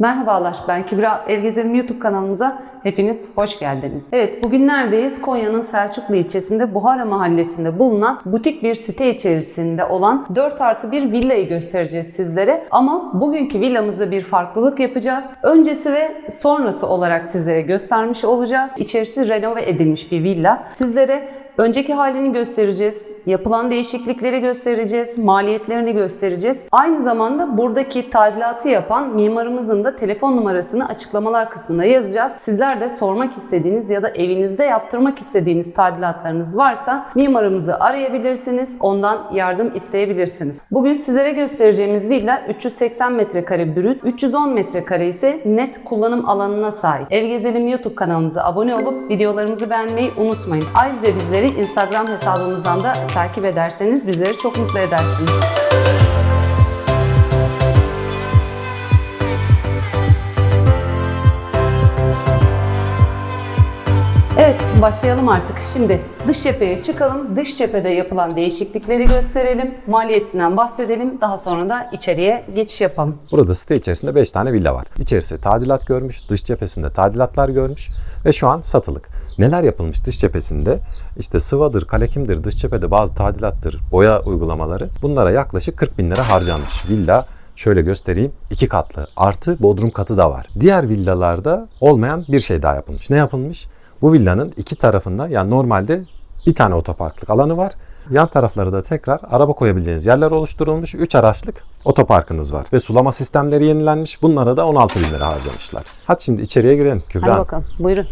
Merhabalar, ben Kübra Ev Gezelim YouTube kanalımıza hepiniz hoş geldiniz. Evet, bugün neredeyiz? Konya'nın Selçuklu ilçesinde Buhara mahallesinde bulunan butik bir site içerisinde olan 4 artı bir villayı göstereceğiz sizlere. Ama bugünkü villamızda bir farklılık yapacağız. Öncesi ve sonrası olarak sizlere göstermiş olacağız. İçerisi renove edilmiş bir villa. Sizlere Önceki halini göstereceğiz, yapılan değişiklikleri göstereceğiz, maliyetlerini göstereceğiz. Aynı zamanda buradaki tadilatı yapan mimarımızın da telefon numarasını açıklamalar kısmına yazacağız. Sizler de sormak istediğiniz ya da evinizde yaptırmak istediğiniz tadilatlarınız varsa mimarımızı arayabilirsiniz, ondan yardım isteyebilirsiniz. Bugün sizlere göstereceğimiz villa 380 metrekare brüt, 310 metrekare ise net kullanım alanına sahip. Ev Gezelim YouTube kanalımıza abone olup videolarımızı beğenmeyi unutmayın. Ayrıca bizleri Instagram hesabımızdan da takip ederseniz bizleri çok mutlu edersiniz. Evet, başlayalım artık. Şimdi dış cepheye çıkalım. Dış cephede yapılan değişiklikleri gösterelim. Maliyetinden bahsedelim. Daha sonra da içeriye geçiş yapalım. Burada site içerisinde 5 tane villa var. İçerisi tadilat görmüş, dış cephesinde tadilatlar görmüş ve şu an satılık. Neler yapılmış dış cephesinde? İşte sıvadır, kalekimdir, dış cephede bazı tadilattır, boya uygulamaları. Bunlara yaklaşık 40 bin lira harcanmış. Villa şöyle göstereyim iki katlı artı bodrum katı da var. Diğer villalarda olmayan bir şey daha yapılmış. Ne yapılmış? Bu villanın iki tarafında yani normalde bir tane otoparklık alanı var. Yan tarafları da tekrar araba koyabileceğiniz yerler oluşturulmuş. 3 araçlık otoparkınız var. Ve sulama sistemleri yenilenmiş. Bunlara da 16 bin lira harcamışlar. Hadi şimdi içeriye girelim Kübra. Hadi bakalım. Buyurun.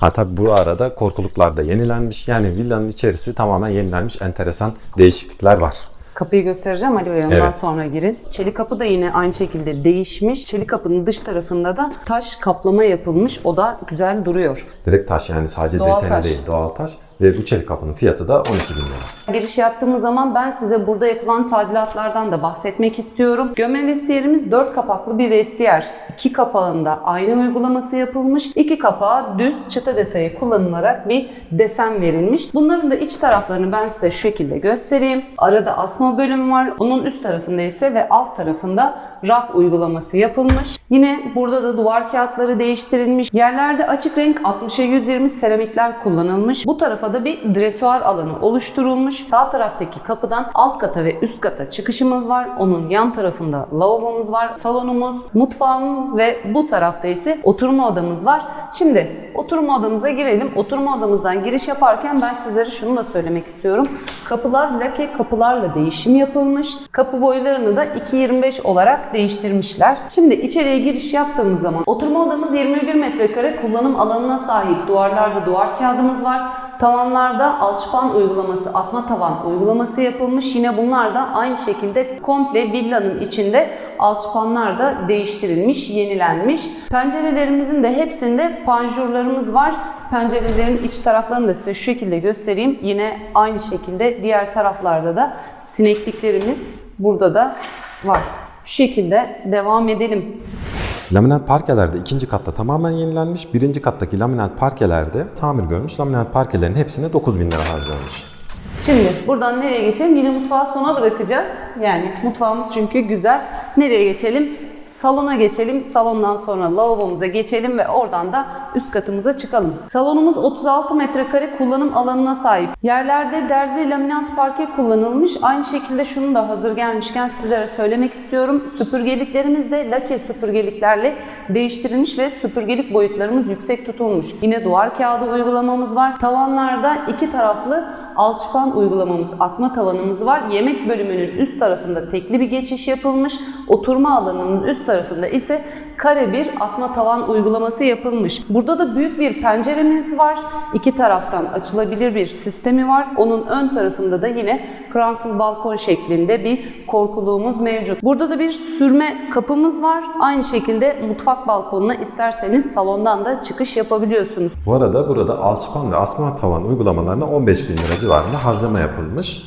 Ha tabi bu arada korkuluklar da yenilenmiş. Yani villanın içerisi tamamen yenilenmiş. Enteresan değişiklikler var. Kapıyı göstereceğim Ali Bey ondan Evet. sonra girin. Çelik kapı da yine aynı şekilde değişmiş. Çelik kapının dış tarafında da taş kaplama yapılmış. O da güzel duruyor. Direkt taş yani sadece Doğal deseni taş. değil doğal taş. Ve bu çelik kapının fiyatı da 12 bin lira. Giriş yaptığımız zaman ben size burada yapılan tadilatlardan da bahsetmek istiyorum. Gömme vestiyerimiz 4 kapaklı bir vestiyer. İki kapağında ayna uygulaması yapılmış. İki kapağa düz çıta detayı kullanılarak bir desen verilmiş. Bunların da iç taraflarını ben size şu şekilde göstereyim. Arada asma bölümü var. Onun üst tarafında ise ve alt tarafında raf uygulaması yapılmış. Yine burada da duvar kağıtları değiştirilmiş. Yerlerde açık renk 60'a 120 seramikler kullanılmış. Bu tarafa da bir dresuar alanı oluşturulmuş. Sağ taraftaki kapıdan alt kata ve üst kata çıkışımız var. Onun yan tarafında lavabomuz var. Salonumuz, mutfağımız ve bu tarafta ise oturma odamız var. Şimdi oturma odamıza girelim. Oturma odamızdan giriş yaparken ben sizlere şunu da söylemek istiyorum. Kapılar lake kapılarla değişim yapılmış. Kapı boylarını da 2.25 olarak değiştirmişler. Şimdi içeriye giriş yaptığımız zaman oturma odamız 21 metrekare kullanım alanına sahip. Duvarlarda duvar kağıdımız var. Tavanlarda alçıpan uygulaması, asma tavan uygulaması yapılmış. Yine bunlar da aynı şekilde komple villanın içinde alçıpanlar da değiştirilmiş, yenilenmiş. Pencerelerimizin de hepsinde panjurlarımız var. Pencerelerin iç taraflarını da size şu şekilde göstereyim. Yine aynı şekilde diğer taraflarda da sinekliklerimiz burada da var. Şu şekilde devam edelim. Laminat parkelerde ikinci katta tamamen yenilenmiş. Birinci kattaki laminat parkelerde tamir görmüş. Laminat parkelerin hepsine 9 bin lira harcanmış. Şimdi buradan nereye geçelim? Yine mutfağı sona bırakacağız. Yani mutfağımız çünkü güzel. Nereye geçelim? Salona geçelim. Salondan sonra lavabomuza geçelim ve oradan da üst katımıza çıkalım. Salonumuz 36 metrekare kullanım alanına sahip. Yerlerde derzi laminat parke kullanılmış. Aynı şekilde şunu da hazır gelmişken sizlere söylemek istiyorum. Süpürgeliklerimiz de lake süpürgeliklerle değiştirilmiş ve süpürgelik boyutlarımız yüksek tutulmuş. Yine duvar kağıdı uygulamamız var. Tavanlarda iki taraflı alçıpan uygulamamız, asma tavanımız var. Yemek bölümünün üst tarafında tekli bir geçiş yapılmış. Oturma alanının üst tarafında ise kare bir asma tavan uygulaması yapılmış. Burada da büyük bir penceremiz var. İki taraftan açılabilir bir sistemi var. Onun ön tarafında da yine Fransız balkon şeklinde bir korkuluğumuz mevcut. Burada da bir sürme kapımız var. Aynı şekilde mutfak balkonuna isterseniz salondan da çıkış yapabiliyorsunuz. Bu arada burada alçıpan ve asma tavan uygulamalarına 15 bin lira civarında harcama yapılmış.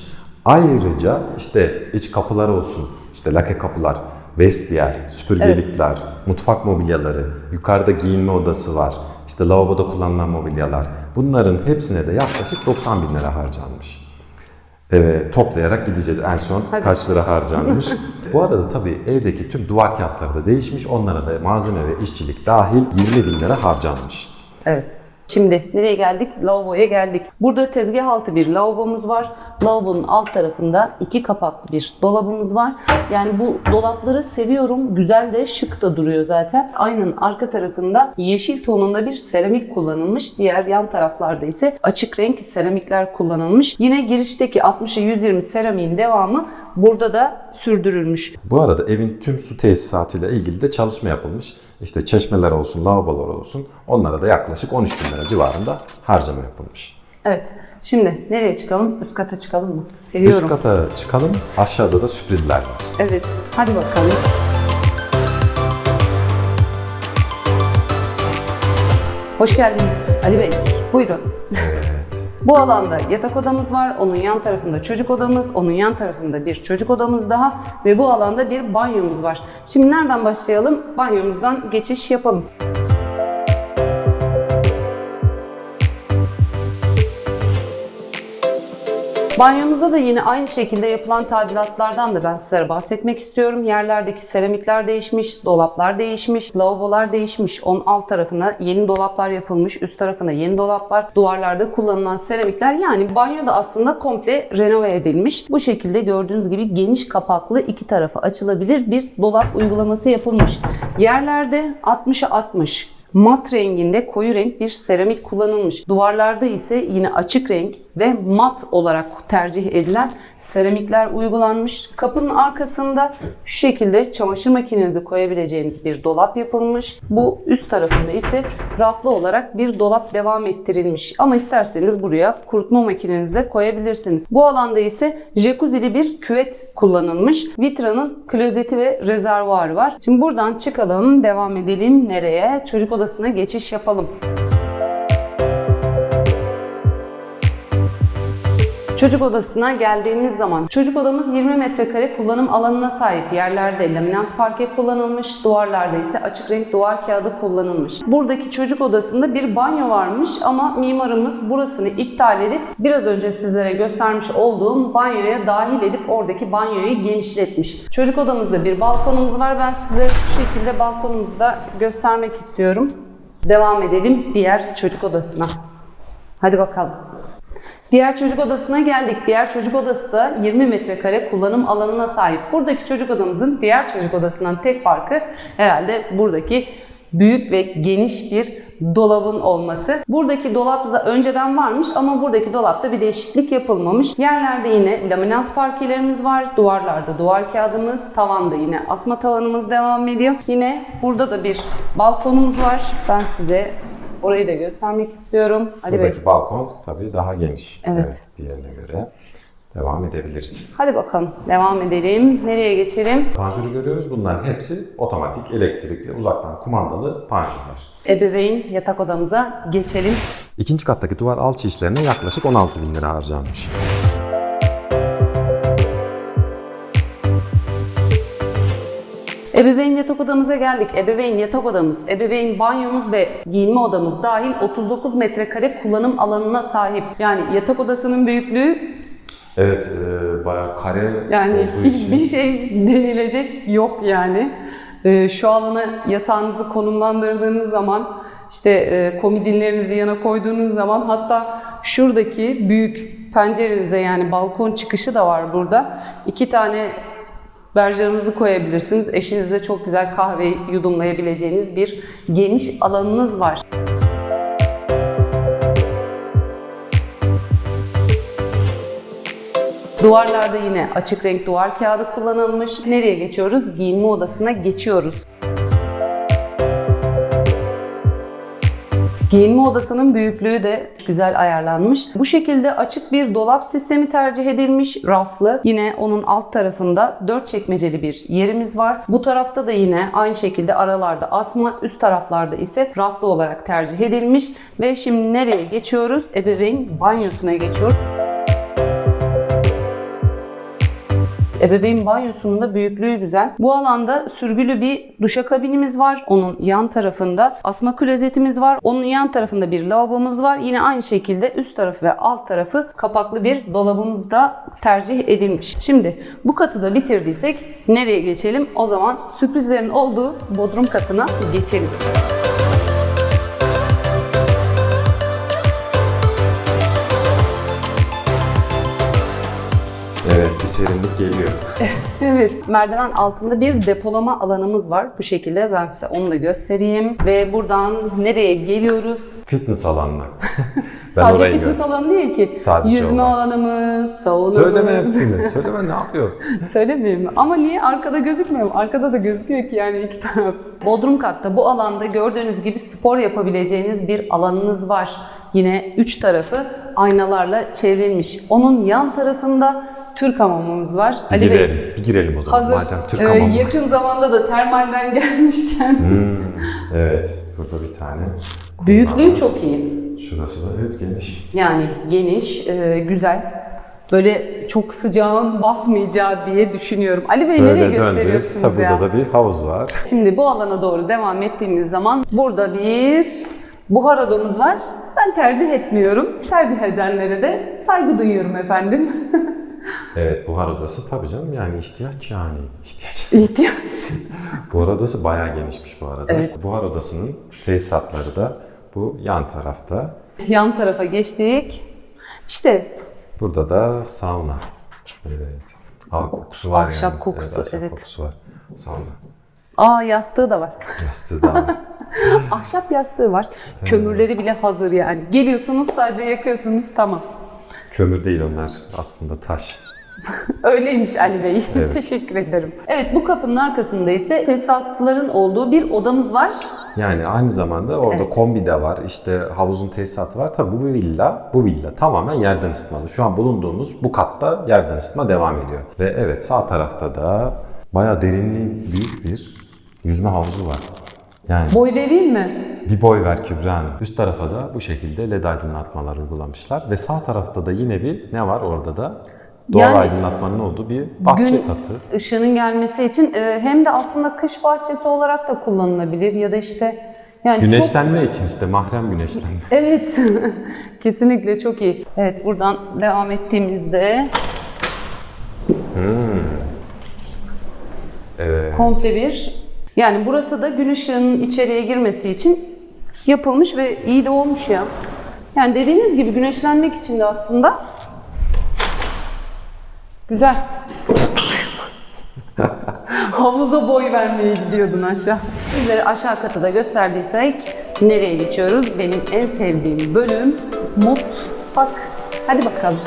Ayrıca işte iç kapılar olsun, işte lake kapılar, vestiyer, süpürgelikler, mutfak mobilyaları, yukarıda giyinme odası var, işte lavaboda kullanılan mobilyalar. Bunların hepsine de yaklaşık 90 bin lira harcanmış. eve toplayarak gideceğiz en son Hadi. kaç lira harcanmış. Bu arada tabii evdeki tüm duvar kağıtları da değişmiş. Onlara da malzeme ve işçilik dahil 20 bin lira harcanmış. Evet. Şimdi nereye geldik? Lavaboya geldik. Burada tezgah altı bir lavabomuz var. Lavabonun alt tarafında iki kapaklı bir dolabımız var. Yani bu dolapları seviyorum. Güzel de şık da duruyor zaten. Aynanın arka tarafında yeşil tonunda bir seramik kullanılmış. Diğer yan taraflarda ise açık renk seramikler kullanılmış. Yine girişteki 60'a 120 seramiğin devamı burada da sürdürülmüş. Bu arada evin tüm su tesisatıyla ilgili de çalışma yapılmış. İşte çeşmeler olsun, lavabolar olsun onlara da yaklaşık 13 bin lira civarında harcama yapılmış. Evet. Şimdi nereye çıkalım? Üst kata çıkalım mı? Seviyorum. Üst kata çıkalım. Aşağıda da sürprizler var. Evet, hadi bakalım. Hoş geldiniz Ali Bey. Buyurun. Bu alanda yatak odamız var. Onun yan tarafında çocuk odamız, onun yan tarafında bir çocuk odamız daha ve bu alanda bir banyomuz var. Şimdi nereden başlayalım? Banyomuzdan geçiş yapalım. Banyomuzda da yine aynı şekilde yapılan tadilatlardan da ben sizlere bahsetmek istiyorum. Yerlerdeki seramikler değişmiş, dolaplar değişmiş, lavabolar değişmiş. Onun alt tarafına yeni dolaplar yapılmış, üst tarafına yeni dolaplar, duvarlarda kullanılan seramikler yani banyoda aslında komple renove edilmiş. Bu şekilde gördüğünüz gibi geniş kapaklı iki tarafı açılabilir bir dolap uygulaması yapılmış. Yerlerde 60'a 60 mat renginde koyu renk bir seramik kullanılmış. Duvarlarda ise yine açık renk ve mat olarak tercih edilen seramikler uygulanmış. Kapının arkasında şu şekilde çamaşır makinenizi koyabileceğiniz bir dolap yapılmış. Bu üst tarafında ise raflı olarak bir dolap devam ettirilmiş. Ama isterseniz buraya kurutma makinenizi de koyabilirsiniz. Bu alanda ise jacuzzi'li bir küvet kullanılmış. Vitra'nın klozeti ve rezervuarı var. Şimdi buradan çıkalım, devam edelim. Nereye? Çocuk odasına geçiş yapalım. Çocuk odasına geldiğimiz zaman çocuk odamız 20 metrekare kullanım alanına sahip. Yerlerde laminat parke kullanılmış, duvarlarda ise açık renk duvar kağıdı kullanılmış. Buradaki çocuk odasında bir banyo varmış ama mimarımız burasını iptal edip biraz önce sizlere göstermiş olduğum banyoya dahil edip oradaki banyoyu genişletmiş. Çocuk odamızda bir balkonumuz var. Ben size şu şekilde balkonumuzu da göstermek istiyorum. Devam edelim diğer çocuk odasına. Hadi bakalım. Diğer çocuk odasına geldik. Diğer çocuk odası da 20 metrekare kullanım alanına sahip. Buradaki çocuk odamızın diğer çocuk odasından tek farkı herhalde buradaki büyük ve geniş bir dolabın olması. Buradaki dolap önceden varmış ama buradaki dolapta bir değişiklik yapılmamış. Yerlerde yine laminat parkelerimiz var. Duvarlarda duvar kağıdımız, tavanda yine asma tavanımız devam ediyor. Yine burada da bir balkonumuz var. Ben size orayı da göstermek istiyorum. Ali Bey. Buradaki balkon tabii daha geniş. Evet. diğerine göre. Devam edebiliriz. Hadi bakalım devam edelim. Nereye geçelim? Panjuru görüyoruz. Bunların hepsi otomatik, elektrikli, uzaktan kumandalı panjurlar. Ebeveyn yatak odamıza geçelim. İkinci kattaki duvar alçı işlerine yaklaşık 16 bin lira harcanmış. Ebeveyn yatak odamıza geldik. Ebeveyn yatak odamız, ebeveyn banyomuz ve giyinme odamız dahil 39 metrekare kullanım alanına sahip. Yani yatak odasının büyüklüğü Evet, e, bayağı kare yani olduğu hiçbir için. şey denilecek yok yani. Ee, şu alana yatağınızı konumlandırdığınız zaman işte e, komodinlerinizi yana koyduğunuz zaman hatta şuradaki büyük pencerenize yani balkon çıkışı da var burada. İki tane berjerinizi koyabilirsiniz. Eşinizle çok güzel kahve yudumlayabileceğiniz bir geniş alanınız var. Duvarlarda yine açık renk duvar kağıdı kullanılmış. Nereye geçiyoruz? Giyinme odasına geçiyoruz. Giyinme odasının büyüklüğü de güzel ayarlanmış. Bu şekilde açık bir dolap sistemi tercih edilmiş. Raflı. Yine onun alt tarafında dört çekmeceli bir yerimiz var. Bu tarafta da yine aynı şekilde aralarda asma, üst taraflarda ise raflı olarak tercih edilmiş. Ve şimdi nereye geçiyoruz? Ebeveyn banyosuna geçiyoruz. Ebeveyn banyosunun da büyüklüğü güzel. Bu alanda sürgülü bir duşakabinimiz var. Onun yan tarafında asma klozetimiz var. Onun yan tarafında bir lavabomuz var. Yine aynı şekilde üst tarafı ve alt tarafı kapaklı bir dolabımız da tercih edilmiş. Şimdi bu katı da bitirdiysek nereye geçelim? O zaman sürprizlerin olduğu bodrum katına geçelim. Evet serinlik geliyor. Evet, merdiven altında bir depolama alanımız var. Bu şekilde ben size onu da göstereyim. Ve buradan nereye geliyoruz? Fitness alanına. ben Sadece orayı fitness gördüm. alanı değil ki. Sadece Yüzme o var. alanımız, saunamız. Söyleme hepsini. Söyleme ne yapıyorsun? Söylemeyeyim? Ama niye arkada gözükmüyor? Arkada da gözüküyor ki yani iki taraf. Bodrum katta bu alanda gördüğünüz gibi spor yapabileceğiniz bir alanınız var. Yine üç tarafı aynalarla çevrilmiş. Onun yan tarafında Türk hamamımız var. Bir Ali Bey, girelim. Bir girelim o zaman. Hazır. Madem Türk Ee, hamamı. yakın zamanda da termalden gelmişken. Hmm, evet. Burada bir tane. Büyüklüğü çok iyi. Şurası da evet geniş. Yani geniş, e, güzel. Böyle çok sıcağın basmayacağı diye düşünüyorum. Ali Bey nereye Böyle döndük. gösteriyorsunuz Tabi ya? burada da bir havuz var. Şimdi bu alana doğru devam ettiğimiz zaman burada bir buhar odamız var. Ben tercih etmiyorum. Tercih edenlere de saygı duyuyorum efendim. Evet buhar odası tabii canım yani ihtiyaç yani ihtiyaç. İhtiyaç. Buhar odası bayağı genişmiş bu arada. Evet. Buhar odasının tesisatları da bu yan tarafta. Yan tarafa geçtik. İşte Burada da sauna. Evet. Aa kokusu var Ahşap yani. kokusu, evet, ahşap evet. kokusu var. Sauna. aa yastığı da var. Yastığı da var. Ahşap yastığı var. Kömürleri bile hazır yani. Geliyorsunuz sadece yakıyorsunuz tamam. Kömür değil onlar aslında taş. Öyleymiş Ali Bey. Evet. Teşekkür ederim. Evet bu kapının arkasında ise tesisatların olduğu bir odamız var. Yani aynı zamanda orada kombi de var, işte havuzun tesisatı var. Tabii bu villa, bu villa tamamen yerden ısıtmalı. Şu an bulunduğumuz bu katta yerden ısıtma devam ediyor. Ve evet sağ tarafta da bayağı derinliği büyük bir yüzme havuzu var. Yani Boy vereyim mi? bir boy ver Kübra Hanım. Üst tarafa da bu şekilde led aydınlatmalar uygulamışlar. Ve sağ tarafta da yine bir ne var orada da? Doğal Yani- aydınlatmanın olduğu bir bahçe Gün katı. ışığının gelmesi için e, hem de aslında kış bahçesi olarak da kullanılabilir ya da işte yani çok Güneşlenme için işte mahrem güneşlenme. Evet. Kesinlikle çok iyi. Evet buradan devam ettiğimizde Evet. komple bir yani burası da gün ışığının içeriye girmesi için yapılmış ve iyi de olmuş ya. Yani dediğiniz gibi güneşlenmek için de aslında güzel. Havuza boy vermeye gidiyordun aşağı. Sizlere aşağı katı da gösterdiysek nereye geçiyoruz? Benim en sevdiğim bölüm mutfak. Hadi bakalım.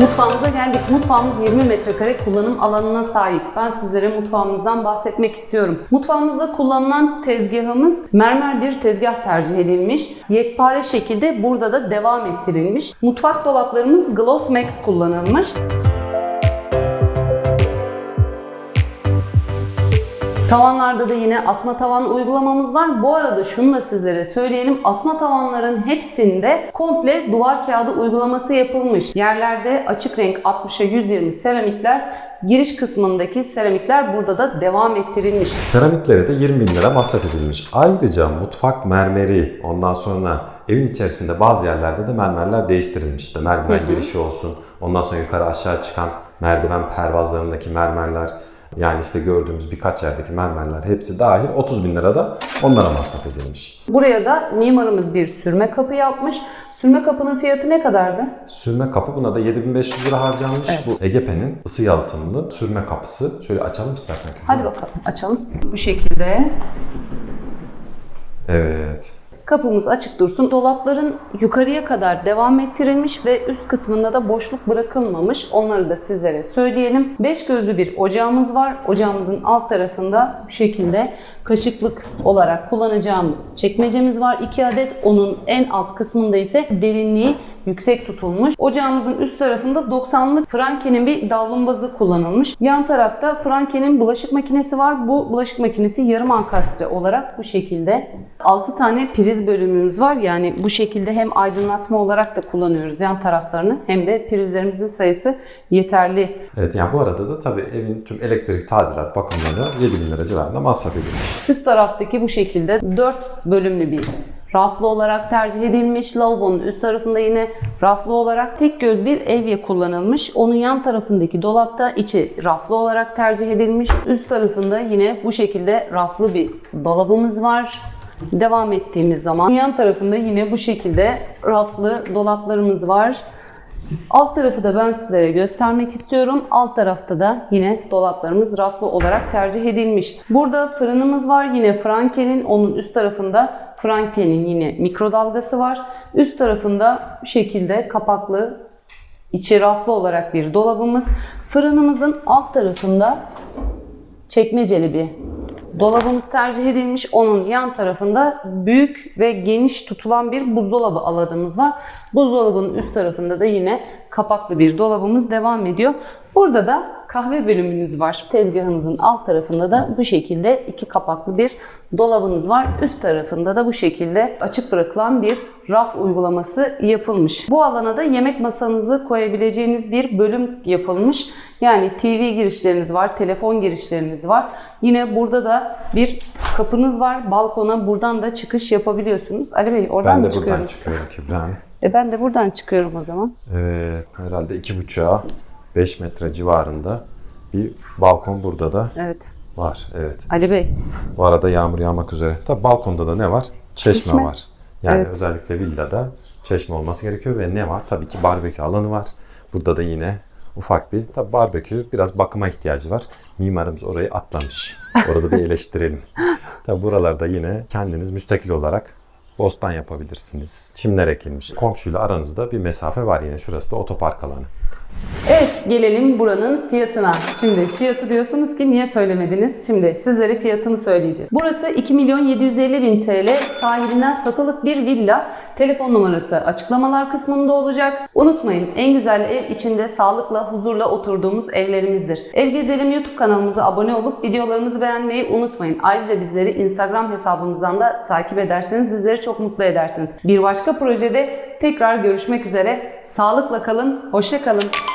Mutfağımıza geldik. Mutfağımız 20 metrekare kullanım alanına sahip. Ben sizlere mutfağımızdan bahsetmek istiyorum. Mutfağımızda kullanılan tezgahımız mermer bir tezgah tercih edilmiş. Yekpare şekilde burada da devam ettirilmiş. Mutfak dolaplarımız Gloss Max kullanılmış. Tavanlarda da yine asma tavan uygulamamız var. Bu arada şunu da sizlere söyleyelim. Asma tavanların hepsinde komple duvar kağıdı uygulaması yapılmış. Yerlerde açık renk 60'a 120 seramikler, giriş kısmındaki seramikler burada da devam ettirilmiş. Seramiklere de 20 bin lira masraf edilmiş. Ayrıca mutfak mermeri, ondan sonra evin içerisinde bazı yerlerde de mermerler değiştirilmiş. İşte merdiven girişi olsun, ondan sonra yukarı aşağı çıkan merdiven pervazlarındaki mermerler, yani işte gördüğümüz birkaç yerdeki mermerler hepsi dahil 30 bin lira da onlara masraf edilmiş. Buraya da mimarımız bir sürme kapı yapmış. Sürme kapının fiyatı ne kadardı? Sürme kapı buna da 7500 lira harcanmış. Bu Egepe'nin ısı yalıtımlı sürme kapısı. Şöyle açalım istersen. Hadi bakalım açalım. Bu şekilde Evet. Kapımız açık dursun. Dolapların yukarıya kadar devam ettirilmiş ve üst kısmında da boşluk bırakılmamış. Onları da sizlere söyleyelim. Beş gözlü bir ocağımız var. Ocağımızın alt tarafında bu şekilde kaşıklık olarak kullanacağımız çekmecemiz var. 2 adet. Onun en alt kısmında ise derinliği yüksek tutulmuş. Ocağımızın üst tarafında 90'lık Franken'in bir davlumbazı kullanılmış. Yan tarafta Franken'in bulaşık makinesi var. Bu bulaşık makinesi yarım ankastre olarak bu şekilde. 6 tane priz bölümümüz var. Yani bu şekilde hem aydınlatma olarak da kullanıyoruz yan taraflarını hem de prizlerimizin sayısı yeterli Evet yani bu arada da tabii evin tüm elektrik tadilat bakımlarına 7 bin lira civarında masraf edilmiş. Üst taraftaki bu şekilde 4 bölümlü bir raflı olarak tercih edilmiş. Lavabonun üst tarafında yine raflı olarak tek göz bir evye kullanılmış. Onun yan tarafındaki dolapta içi raflı olarak tercih edilmiş. Üst tarafında yine bu şekilde raflı bir dolabımız var. Devam ettiğimiz zaman yan tarafında yine bu şekilde raflı dolaplarımız var. Alt tarafı da ben sizlere göstermek istiyorum. Alt tarafta da yine dolaplarımız raflı olarak tercih edilmiş. Burada fırınımız var. Yine Franken'in onun üst tarafında Franken'in yine mikrodalgası var. Üst tarafında bu şekilde kapaklı içi raflı olarak bir dolabımız. Fırınımızın alt tarafında çekmeceli bir dolabımız tercih edilmiş. Onun yan tarafında büyük ve geniş tutulan bir buzdolabı alanımız var. Buzdolabının üst tarafında da yine kapaklı bir dolabımız devam ediyor. Burada da kahve bölümünüz var. Tezgahınızın alt tarafında da bu şekilde iki kapaklı bir dolabınız var. Üst tarafında da bu şekilde açık bırakılan bir raf uygulaması yapılmış. Bu alana da yemek masanızı koyabileceğiniz bir bölüm yapılmış. Yani TV girişleriniz var, telefon girişleriniz var. Yine burada da bir kapınız var. Balkona buradan da çıkış yapabiliyorsunuz. Ali Bey oradan Ben mı de buradan çıkıyorum Kübra Hanım. E ben de buradan çıkıyorum o zaman. Evet herhalde 2,5'a 5 metre civarında bir balkon burada da Evet. var. Evet. Ali Bey. Bu arada yağmur yağmak üzere. Tabi balkonda da ne var? Çeşme, Çeşme. var. Yani Evet. özellikle villada çeşme olması gerekiyor ve ne var? Tabii ki barbekü alanı var. Burada da yine ufak bir tabi barbekü biraz bakıma ihtiyacı var. Mimarımız orayı atlamış. Orada bir eleştirelim. Tabi buralarda yine kendiniz müstakil olarak bostan yapabilirsiniz. Çimler ekilmiş. Komşuyla aranızda bir mesafe var yine. Şurası da otopark alanı. Evet gelelim buranın fiyatına. Şimdi fiyatı diyorsunuz ki niye söylemediniz? Şimdi sizlere fiyatını söyleyeceğiz. Burası 2 milyon 750 bin TL sahibinden satılık bir villa. Telefon numarası açıklamalar kısmında olacak. Unutmayın en güzel ev içinde sağlıkla, huzurla oturduğumuz evlerimizdir. Ev Gezelim YouTube kanalımıza abone olup videolarımızı beğenmeyi unutmayın. Ayrıca bizleri Instagram hesabımızdan da takip ederseniz bizleri çok mutlu edersiniz. Bir başka projede tekrar görüşmek üzere. Sağlıkla kalın, hoşça kalın.